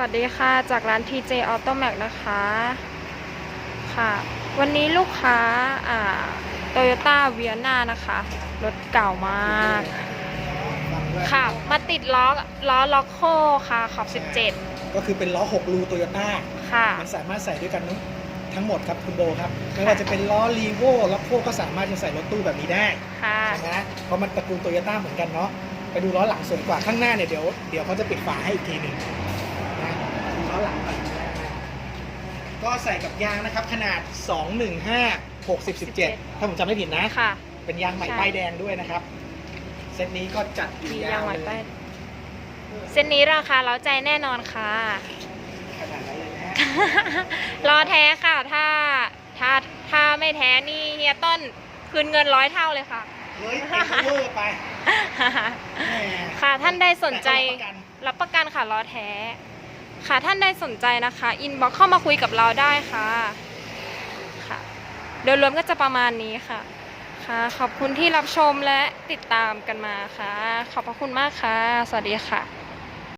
วัสดีค่ะจากร้าน TJ Auto Max นะคะค่ะ วันนี้ลูกค้าอ่า Toyota v i a n a นะคะรถเก่ามาก ค่ะ มาติดล้อล้อล็อกโคค่ะขอบ ก็คือเป็นล้อ 6 รูโตโยต้า17 ค่ะ มันสามารถใส่ด้วยกันทั้งทั้งหมดครับคุณโบครับ ไม่ว่าจะเป็นล้อรีโวล็อกโคก็สามารถจะใส่รถตู้แบบนี้ได้ค่ะใช่ไหมเพราะมันตระกูลโตโยต้าเหมือนกันเนาะไปดูล้อหลังสวยกว่าข้างหน้าเนี่ยเดี๋ยวเดี๋ยวเขาจะปิดฝาให้อีกทีหนึ่งนะดูล้อหลังก่อน ก็ใส่กับยางนะครับ ขนาด 215 60 17 ถ้าผมจำไม่ผิดนะ ค่ะ เป็นยางใหม่ใช่ ป้ายแดงด้วยนะครับ เซตนี้ก็จัดอยู่มียายางวใหม่เลไปยเส้นนี้ราคาเล้าใจแน่นอนค่ะ ขนาดนั้นเลยนะรอแท้ค่ะ ถ้า ถ้า ถ้าไม่แท้นี่เฮียต้นคืนเงินร้อยเท่าเลยค่ะ เฮ้ยเอ็กซ์เวอร์ไปแหมค่ะท่านใดสนใจแต่รับประกัน รับประกันค่ะล้อแท้ ค่ะท่านใดสนใจนะคะอินบ็อกเข้ามาคุยกับเราได้ค่ะค่ะ โดยรวมก็จะประมาณนี้ค่ะค่ะ ขอบคุณที่รับชมและติดตามกันมาค่ะ ขอบพระคุณมากค่ะ สวัสดีค่ะ